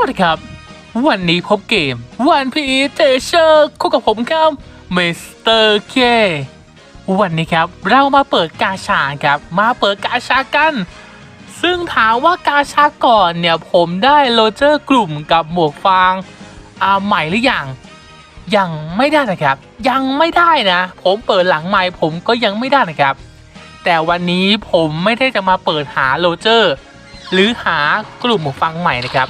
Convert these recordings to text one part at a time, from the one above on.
วัสดีครับ วันนี้พบเกมวันพีเทเชอร์คู่กับผมครับมิสเตอร์เควันนี้ครับเรามาเปิดกาชาครับ มาเปิดกาชากัน ซึ่งถามว่ากาชาก่อนเนี่ยผมได้โรเจอร์กลุ่มกับหมวกฟางอ่าใหม่หรือยังยังไม่ได้นะครับ ยังไม่ได้นะ ผมเปิดหลังใหม่ผมก็ยังไม่ได้นะครับ แต่วันนี้ผมไม่ได้จะมาเปิดหาโรเจอร์หรือหากลุ่มหูฟังใหม่นะครับ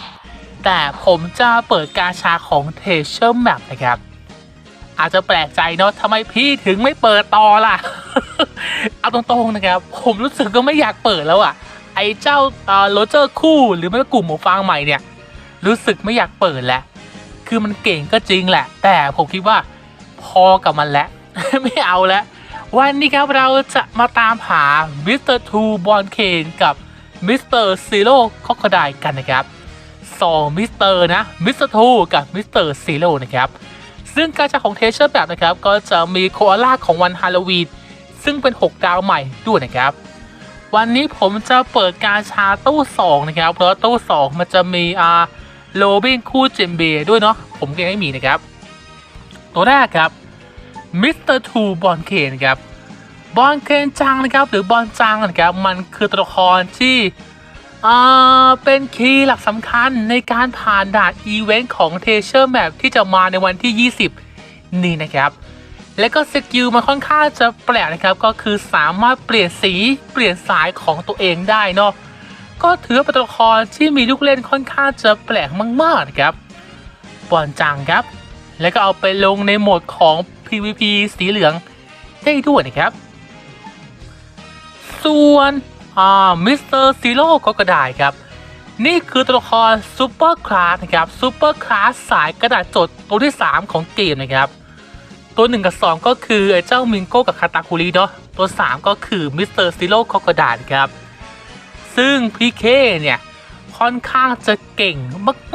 แต่ผมจะเปิดกาชาของเทเชอร์แมปนะครับ อาจจะแปลกใจเนาะทำไมพี่ถึงไม่เปิดต่อล่ะ เอาตรงๆนะครับ ผมรู้สึกก็ไม่อยากเปิดแล้วอะ่ะ ไอ้เจ้าโรเจอร์คู่หรือไม่ก็กลุ่มหมูฟังใหม่เนี่ย รู้สึกไม่อยากเปิดแล้วคือมันเก่งก็จริงแหละ แต่ผมคิดว่าพอกับมันแล้ว ไม่เอาแล้ว วันนี้ครับเราจะมาตามหามิสเตอร์ทูบอลเคนกับมิสเตอร์ซีโร่คอกไดกันนะครับ สองมิสเตอร์นะมิสเตอร์ทูกับมิสเตอร์ซีโร่นะครับซึ่งการจัดของเทเชอร์แบบนะครับก็จะมีโคอาล่าของวันฮาโลวีนซึ่งเป็น 6 ดาวใหม่ด้วยนะครับ วันนี้ผมจะเปิดการชาตู้2นะครับเพราะตู้ 2 มันจะมีอาโรบินคู่เจมเบย์ด้วยเนาะผมก็ยังไม่มีนะครับ ตัวแรกครับมิสเตอร์ทูบอลเคนครับบอลเคนจังนะครับหรือบอลจังนะครับมันคือตัวละครที่ เป็นคีย์หลักสำคัญในการผ่านด่านอีเวนต์ของเทเชอร์แมปที่จะมาในวันที่ 20 นี่นะครับ และก็สกิลมันค่อนข้างจะแปลกนะครับ ก็คือสามารถเปลี่ยนสีเปลี่ยนสายของตัวเองได้เนาะก็ถือเป็นตัวละครที่มีลูกเล่นค่อนข้างจะแปลกมากๆนะครับบอลจังครับ แล้วก็เอาไปลงในโหมดของ PVP สีเหลืองได้ด้วยนะครับ ส่วน อ่ามิสเตอร์ซีโร่ก็กระดาษครับ นี่คือตัวละครซูเปอร์คลาสนะครับซูเปอร์คลาสสายกระดาษจดตัวที่ 3 ของเกมนะครับ ตัว 1 กับ 2 ก็คือไอ้เจ้ามิงโก้กับคาตาคุริเนาะตัว 3 ก็คือมิสเตอร์ซีโร่คอกระดาษครับ ซึ่งพีเคเนี่ยค่อนข้างจะเก่ง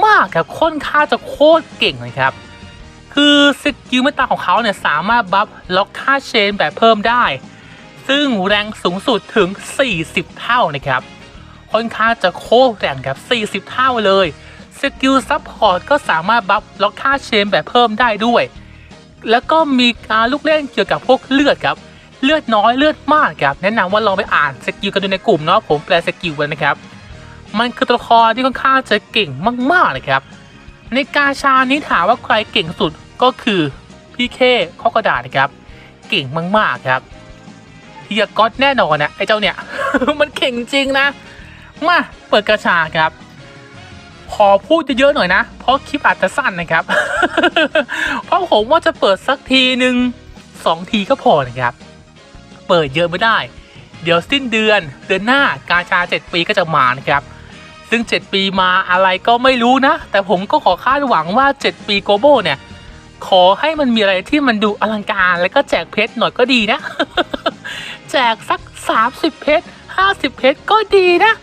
มากๆครับค่อนข้างจะโคตรเก่งเลยครับคือสกิลเมตาของเขาเนี่ยสามารถบัฟล็อกค่าเชนแบบเพิ่มได้ ซึ่งแรงสูงสุดถึง 40 เท่านะครับ ค่อนข้างจะโคตรแรงครับ 40 เท่าเลย สกิลซับพอร์ตก็สามารถบัฟล็อกค่าเชนแบบเพิ่มได้ด้วย แล้วก็มีการลูกเล่นเกี่ยวกับพวกเลือดครับ เลือดน้อยเลือดมากครับ แนะนำว่าลองไปอ่านสกิลกันดูในกลุ่มเนาะผมแปลสกิลไว้นะครับ มันคือตัวละครที่ค่อนข้างจะเก่งมากๆเลยครับ ในกาชานี้ถามว่าใครเก่งสุดก็คือพี่เคข้อกระดาษนะครับ เก่งมากๆครับ เฮียก๊อตแน่นอนนะไอ้เจ้าเนี่ย มันเก่งจริงนะ มาเปิดกาชาครับ ขอพูดเยอะๆหน่อยนะ เพราะคลิปอาจจะสั้นนะครับ เพราะผมว่าจะเปิดสักทีหนึ่งสองทีก็พอนะครับ เปิดเยอะไม่ได้ เดี๋ยวสิ้นเดือนเดือนหน้ากาชา 7 ปีก็จะมานะครับ ซึ่ง 7 ปีมาอะไรก็ไม่รู้นะ แต่ผมก็ขอคาดหวังว่า 7 ปีโกโบเนี่ย ขอให้มันมีอะไรที่มันดูอลังการแล้วก็แจกเพชรหน่อยก็ดีนะ แจกสัก 30 เพชร 50 เพชรก็ดีนะ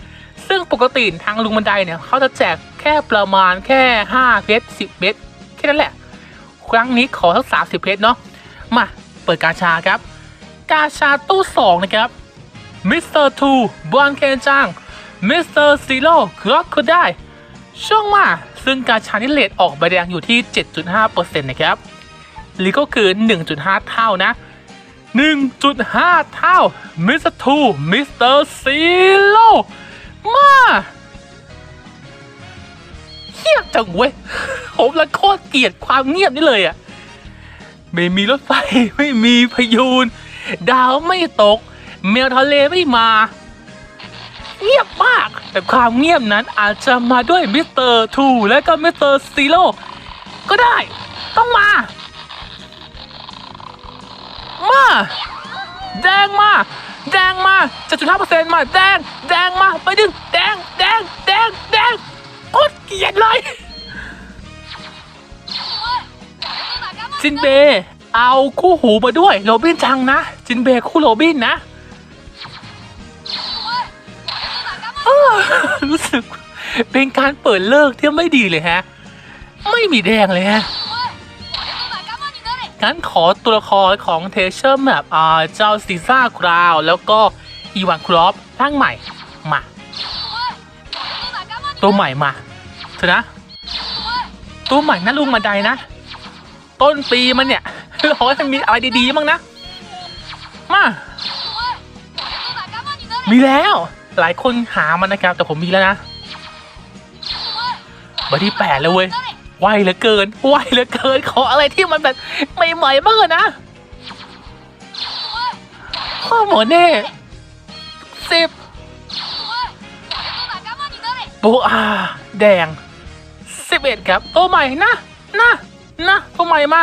ซึ่งปกติทางลุงบันไดเนี่ยเขาจะแจกแค่ประมาณแค่ 5 เพชร 10 เพชรแค่นั้นแหละ ครั้งนี้ขอสัก 30 เพชรเนาะ มาเปิดกาชาครับ กาชาตู้2นะครับมิสเตอร์ทูบอลเคนจังมิสเตอร์ซีโร่ครอกก็ได้ ช่วงมาซึ่งการชานิเลตออกใบแดงอยู่ที่ 7.5%นะครับหรือก็คือ 1.5 เท่านะ 1.5 เท่ามิสเตอร์ทูมิสเตอร์ซีโร่มาเงียบจังเว้ยผมละโคตรเกลียดความเงียบนี่เลยอะไม่มีรถไฟ ไม่มีพยุนดาวไม่ตก แมวทะเลไม่มา เงียบมาก แต่ความเงียบนั้นอาจจะมาด้วยมิสเตอร์ทูและก็มิสเตอร์ซีโร่ก็ได้ ต้องมา มา แดงมา แดงมาจะจุดห้าเปอร์เซ็นต์มาแดง แดงมาไปดึงแดง แดง แดง แดงโคตรเกลียดเลยจินเบ เอาคู่หูมาด้วย โรบินจังนะ จินเบคู่โรบินนะ รู้สึกเป็นการเปิดเลิกที่ไม่ดีเลยฮะ ไม่มีแดงเลยฮะงั้นขอตัวละครของเทเชอร์แบบเจ้าซีซ่าคราวแล้วก็อีวานครอปร่างใหม่มา ตัวใหม่มาเถอะนะ ตัวใหม่นะลุงมาไดนะ ต้นปีมันเนี่ยรอให้มันมีอะไรดีๆบ้างนะ มา มีแล้ว หลายคนหามันนะครับ แต่ผมมีแล้วนะบอร์ที่แปดเลยเว้ยไวเหลือเกินไวเหลือเกิน ขออะไรที่มันแบบใหม่ๆบ้างนะข้อหมอเน่สิบโบอาแดงสิบเอ็ดครับตัวใหม่นะนะนะตัวใหม่มา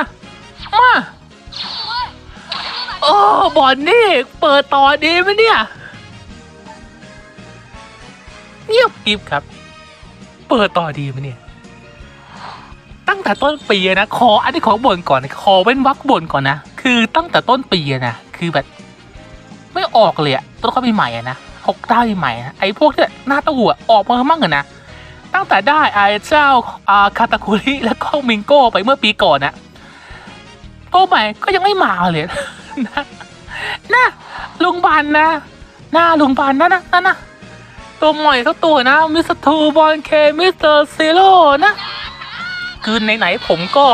มาโอ้บอลนี่ เปิดต่อดีไหมเนี่ย เงียบกริบครับ เปิดต่อดีไหมเนี่ย ตั้งแต่ต้นปีนะขออันนี้ขอบ่นก่อนนะขอเว้นวักบ่นก่อนนะ คือตั้งแต่ต้นปีนะคือแบบ ไม่ออกเลยอะต้นข้าวใหม่อะนะหกได้ใหม่นะไอ้พวกที่หน้าต้าหู้ออกมามั่งอะนะตั้งแต่ได้ไอ้เจ้าอาคาตาคุริและก็มิงโก้ไปเมื่อปีก่อนนะตัวใหม่ก็ยังไม่มาเลยนะนะลุงบันนะหน้าลุงบันนะนะนะนะ ตัวใหม่ทั้งตัวนะมิสเตอร์ทูบอลเคมิสเตอร์ซีโร่นะ คือไหนๆผมก็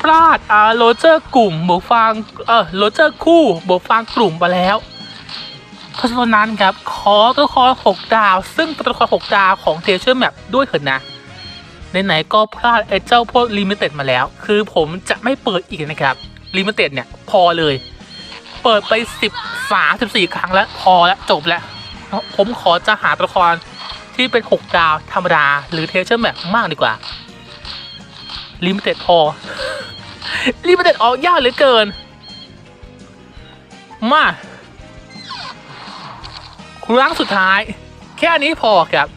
พลาดอ่าโรเจอร์กลุ่มบวกฟางเออโรเจอร์คู่บวกฟางกลุ่มไปแล้วเพราะฉะนั้นครับขอตัวครหกดาว ซึ่งตัวครหกดาวของเทเชอร์แมปด้วยเถิดนะไหนๆก็พลาดไอ้เจ้าพวกลิมิเต็ดมาแล้ว คือผมจะไม่เปิดอีกนะครับลิมิเต็ดเนี่ยพอเลย เปิดไปสิบสามสิบสี่ครั้งแล้ว พอแล้วจบแล้ว ผมขอจะหาตัวละครที่เป็นหกดาวธรรมดา หรือเทเชอร์แมปมากดีกว่าลิมิเต็ดพอลิมิเต็ดออกยากเหลือเกิน มาครั้งสุดท้าย แค่นี้พอครับ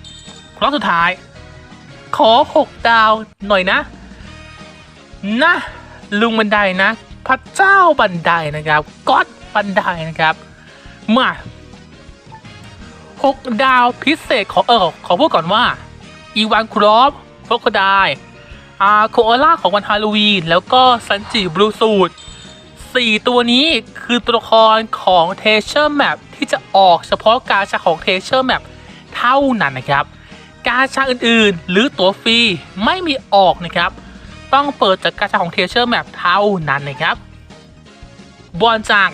ครั้งสุดท้าย ขอหกดาวหน่อยนะ นะ ลุงบันไดนะ พระเจ้าบันไดนะครับก็อดบันไดนะครับ มา หกดาวพิเศษขอเออขอพูดก่อนว่า อีวานครอฟโฟกไดอาโคอาล่าของวันฮาโลวีน แล้วก็ซันจิบลูสูตสี่ตัวนี้คือตัวละครของเทเชอร์แมปที่จะออกเฉพาะกาชาของเทเชอร์แมปเท่านั้นนะครับ กาชาอื่นๆ หรือตัวฟรีไม่มีออกนะครับ ต้องเปิดจากกาชาของเทเชอร์แมปเท่านั้นนะครับบอลจัง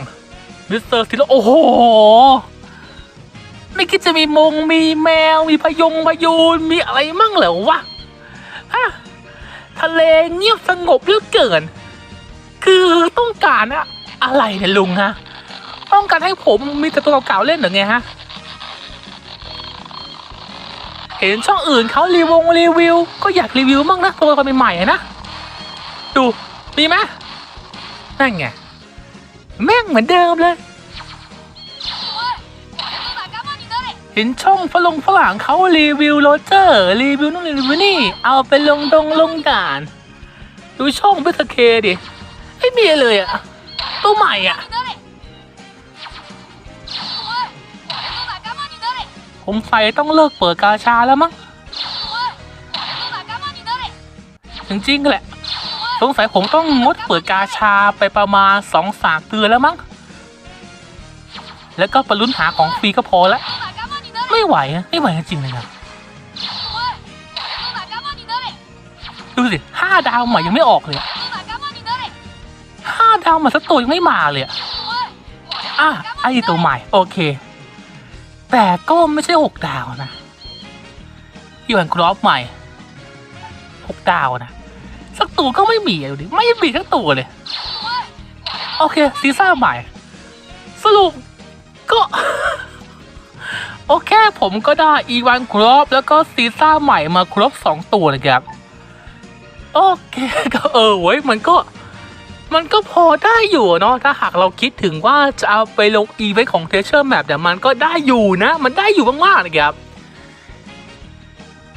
มิสเตอร์ซิโลโอ้โห ไม่คิดจะมีมงมีแมว มีพยงพยูนมีอะไรมั่งเหรอวะฮะทะเลเงียบสงบเหลือเกิน คือต้องการอะอะไรเนี่ยลุงฮะ ต้องการให้ผมมีแต่ตัวเก่าๆเล่นหรือไงฮะ เห็นช่องอื่นเขารีวงรีวิว ก็อยากรีวิวมั่งนะตัวละครใหม่ๆนะ ดูมีไหมนั่นไง แม่งเหมือนเดิมเลย เห็นช่องฝรงฝรั่งเขารีวิวโรเจอร์รีวิวนู่นรีวิวนี่ เอาไปลงดงลงด่าน ดูช่องเบสเคดิไม่มีเลยอะตัวใหม่อะผมใส่ต้องเลิกเปิดกาชาแล้วมั้งจริงๆแหละ สงสัยผมต้องงดเปิดกาชาไปประมาณสองสามเดือนแล้วมั้งแล้วก็ไปลุ้นหาของฟรีก็พอละ ไม่ไหวอะไม่ไหวจริงเลยครับดูสิห้าดาวใหม่ยังไม่ออกเลยห้าดาวใหม่สักตัวยังไม่มาเลยอะอะไอตัวใหม่โอเค แต่ก็ไม่ใช่หกดาวนะอยู่อันครอปใหม่หกดาวนะสักตัวก็ไม่มีอะดูดิไม่มีทั้งตัวเลย โอเคซีซ่าใหม่ สรุป โอเค ผมก็ได้อีวานครบแล้วก็ซีซ่าใหม่มาครบ 2 ตัวนะครับ โอเคก็เออเว้ยมันก็มันก็พอได้อยู่เนาะถ้าหากเราคิดถึงว่าจะเอาไปลงอีเวนต์ของเทเชอร์แมปแต่ยมันก็ได้อยู่นะ มันได้อยู่มากๆนะครับ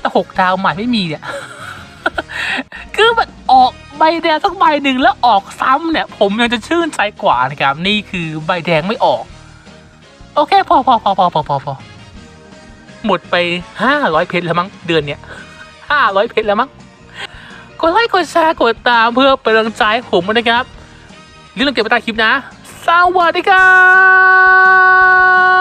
แต่หกดาวใหม่ไม่มีเนี่ย คือมันออกใบแดงสักใบหนึ่งแล้วออกซ้ำเนี่ย ผมยังจะชื่นใจกว่านะครับ นี่คือใบแดงไม่ออก โอเค พอพอพอพอพอพอพอ หมดไปห้าร้อยเพชรแล้วมั้งเดือนเนี้ยห้าร้อยเพชรแล้วมั้งกดไลค์กดแชร์กดตามเพื่อเป็นกำลังใจผมนะครับอย่าลืมเก็บไว้ใต้คลิปนะ สวัสดีครับ